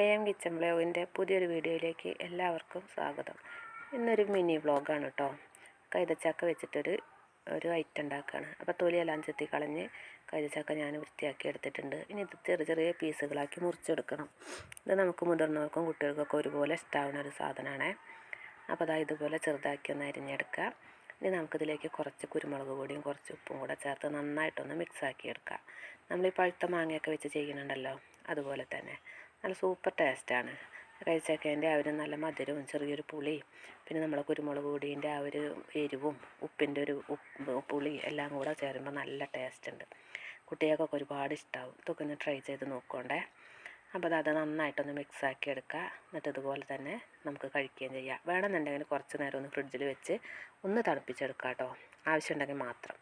A M kitchen ബ്ലോഗിന്റെ പുതിയൊരു വീഡിയോയിലേക്ക് എല്ലാവർക്കും സ്വാഗതം. ഇന്നൊരു മിനി വ്ളോഗാണ് കേട്ടോ കൈതച്ചക്ക വെച്ചിട്ടൊരു ഒരു ഐറ്റം ഉണ്ടാക്കുകയാണ് അപ്പോൾ തൊലിയെല്ലാം ചെത്തി കളഞ്ഞ് കൈതച്ചക്ക ഞാൻ വൃത്തിയാക്കി എടുത്തിട്ടുണ്ട്. ഇനി ഇത് ചെറിയ ചെറിയ പീസുകളാക്കി മുറിച്ചെടുക്കണം. ഇത് നമുക്ക് മുതിർന്നവർക്കും കുട്ടികൾക്കൊക്കെ ഒരുപോലെ ഇഷ്ടമാവുന്ന ഒരു സാധനമാണ് അപ്പോൾ അതാ ഇതുപോലെ ചെറുതാക്കി ഒന്ന് അരിഞ്ഞെടുക്കുക ഇനി നമുക്കിതിലേക്ക് കുറച്ച് കുരുമുളക് പൊടിയും കുറച്ച് ഉപ്പും കൂടെ ചേർത്ത് നന്നായിട്ടൊന്ന് മിക്സാക്കി എടുക്കുക നമ്മൾ ഈ പഴുത്ത മാങ്ങയൊക്കെ വെച്ച് ചെയ്യുന്നുണ്ടല്ലോ അതുപോലെ തന്നെ. നല്ല സൂപ്പർ ടേസ്റ്റാണ്. കഴിച്ചേക്കേന്റെ ആ ഒരു നല്ല മധുരവും ചെറിയൊരു പുളിയും പിന്നെ നമ്മളെ കുരുമുളക് പൊടീന്റെ ആ ഒരു എരിവും ഉപ്പിന്റെ ഒരു പുളി എല്ലാം കൂടെ ചേരുമ്പോൾ നല്ല ടേസ്റ്റ് ഉണ്ട് കുട്ടികൾക്കൊക്കെ ഒരുപാട് ഇഷ്ടമാവും ഇതൊക്കെ ഒന്ന് ട്രൈ ചെയ്ത് നോക്കണ്ടേ. അപ്പോൾ അത് നന്നായിട്ടൊന്ന് മിക്സ് ആക്കി എടുക്കുക. എന്നിട്ട് ഇതുപോലെ തന്നെ നമുക്ക് കഴിക്കുകയും ചെയ്യാം. വേണമെന്നുണ്ടെങ്കിൽ കുറച്ച് നേരം ഒന്ന് ഫ്രിഡ്ജിൽ വെച്ച് ഒന്ന് തണുപ്പിച്ചെടുക്കാം കേട്ടോ. ആവശ്യമുണ്ടെങ്കിൽ മാത്രം.